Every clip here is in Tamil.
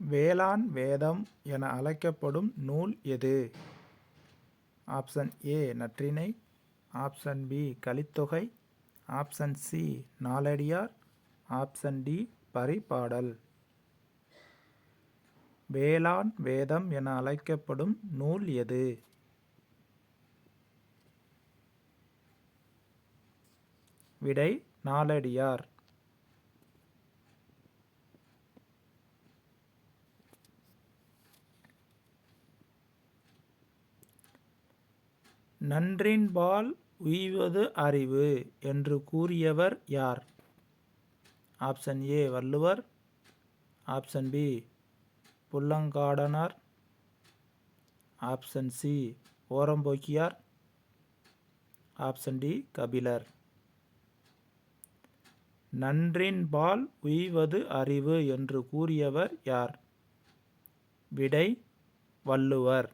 வேளாண் வேதம் என அழைக்கப்படும் நூல் எது? Option A Natrinai. Option B Kalithogai. Option C Naladiyar option D Paripadal. வேளாண் வேதம் என அழைக்கப்படும் நூல் எது? விடை நாலடியார் நன்றின்பால் உய்வது அறிவு என்று கூறியவர் யார்? Option A Valluvar. Option B Pullangadanar. Option C Orampokkiyar. Option D Kabilar. நன்றின்பால் உய்வது அறிவு என்று கூறியவர் யார்? விடை வள்ளுவர்.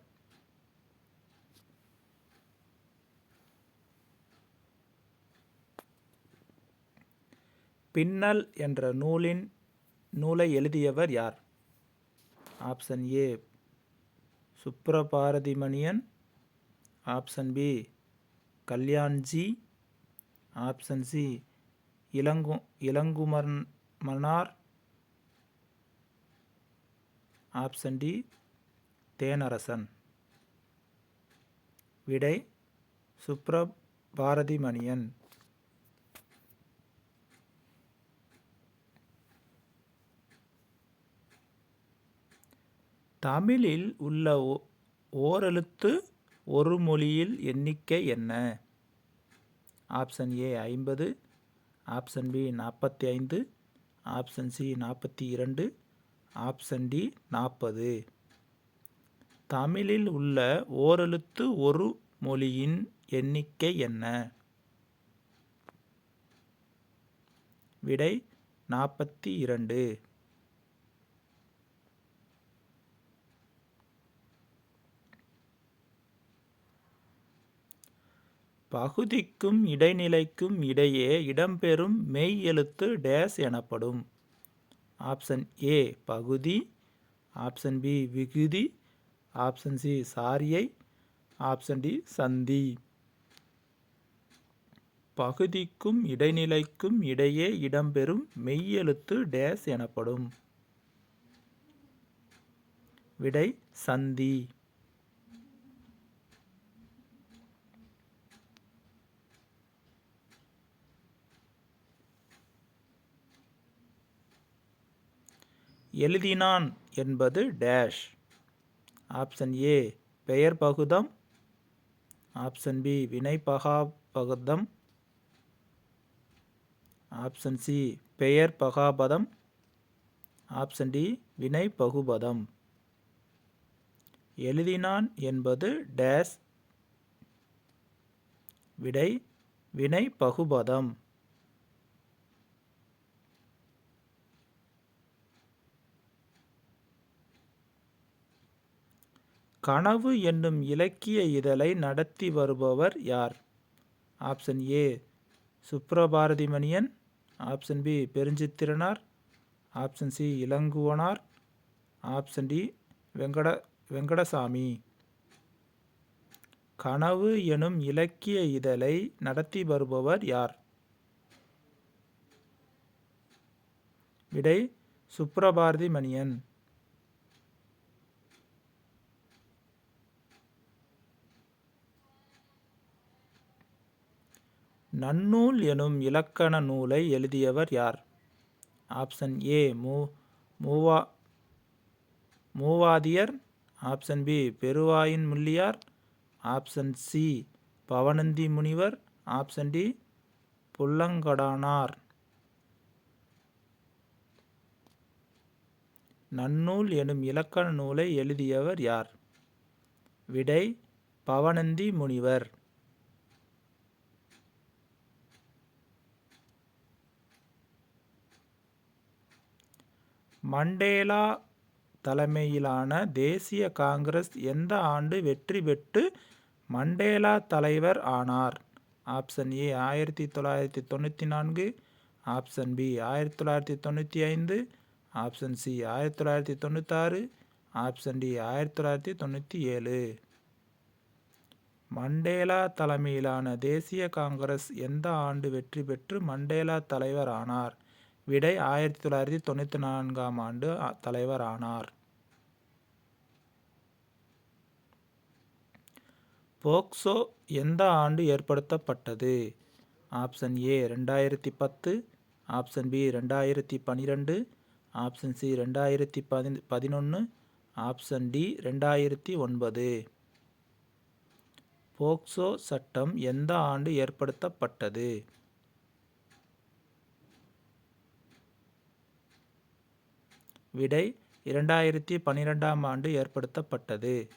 பின்னல் என்ற நூலின் நூலை எழுதியவர் யார்? Option A Subrabharathimanian option B Kalyanji. Option C இளங்கு Ilankumaranar option D Thenarasan. விடை சுப்ரபாரதிமணியன் தமிழில் உள்ள ஓ- ஓரெழுத்து ஒரு மொழியில் எண்ணிக்கை என்ன? ஆப்ஷன் ஏ ஐம்பது ஆப்ஷன் பி நாற்பத்தி ஐந்து ஆப்ஷன் சி நாற்பத்தி இரண்டு ஆப்ஷன் டி நாற்பது. தமிழில் உள்ள ஓரெழுத்து ஒரு மொழியின் எண்ணிக்கை என்ன? விடை நாற்பத்தி இரண்டு. பகுதிக்கும் இடைநிலைக்கும் இடையே இடம்பெறும் மெய் எழுத்து டேஸ் எனப்படும். ஆப்ஷன் ஏ பகுதி. ஆப்ஷன் பி விகுதி. ஆப்ஷன் சி சாரியை. ஆப்ஷன் டி சந்தி. பகுதிக்கும் இடைநிலைக்கும் இடையே இடம்பெறும் மெய்யெழுத்து டேஸ் எனப்படும். விடை சந்தி. எழுதினான் என்பது டேஷ் ஆப்ஷன் ஏ பெயர் பகுதம். ஆப்ஷன் பி வினைப்பகா பகுதம். ஆப்ஷன் சி பெயர் பகாபதம். ஆப்ஷன் டி வினை பகுபதம். எழுதினான் என்பது டேஷ் விடை வினை பகுபதம். கனவு என்னும் இலக்கிய இதழை நடத்தி வருபவர் யார்? Option A Subrabharathi Manian option B Perunchithiranar. Option C Ilakkuvanar. Option D Venkata Venkatasamy. கனவு எனும் இலக்கிய இதழை நடத்தி வருபவர் யார்? விடை சுப்ரபாரதி மணியன் நன்னூல் எனும் இலக்கண நூலை எழுதியவர் யார்? ஆப்ஷன் ஏ மூ மூவா Moovathiyar. Option B Peruvayin Mulliyar. Option C Pavananthi Munivar. Option D புல்லங்கடானார். நன்னூல் எனும் இலக்கண நூலை எழுதியவர் யார்? விடை பவனந்தி முனிவர். மண்டேலா தலைமையிலான தேசிய காங்கிரஸ் எந்த ஆண்டு வெற்றி பெற்று மண்டேலா தலைவர் ஆனார்? ஆப்ஷன் ஏ ஆயிரத்தி தொள்ளாயிரத்தி தொண்ணூற்றி நான்கு. ஆப்ஷன் பி ஆயிரத்தி தொள்ளாயிரத்தி தொண்ணூற்றி ஐந்து. ஆப்ஷன் சி ஆயிரத்தி தொள்ளாயிரத்தி தொண்ணூத்தாறு. ஆப்ஷன் டி ஆயிரத்தி தொள்ளாயிரத்தி தொண்ணூற்றி ஏழு. மண்டேலா தலைமையிலான தேசிய காங்கிரஸ் எந்த ஆண்டு வெற்றி பெற்று மண்டேலா தலைவர் ஆனார்? விடை ஆயிரத்தி தொள்ளாயிரத்தி தொண்ணூற்றி நான்காம் ஆண்டு தலைவர் ஆனார். போக்சோ எந்த ஆண்டு ஏற்படுத்தப்பட்டது? ஆப்ஷன் ஏ ரெண்டாயிரத்தி பத்து ஆப்ஷன் பி ரெண்டாயிரத்தி பன்னிரெண்டு ஆப்ஷன் சி ரெண்டாயிரத்தி பதி பதினொன்று ஆப்ஷன் டி ரெண்டாயிரத்தி ஒன்பது. போக்சோ சட்டம் எந்த ஆண்டு ஏற்படுத்தப்பட்டது? விடை இரண்டாயிரத்தி பன்னிரெண்டாம் ஆண்டு ஏற்படுத்தப்பட்டது.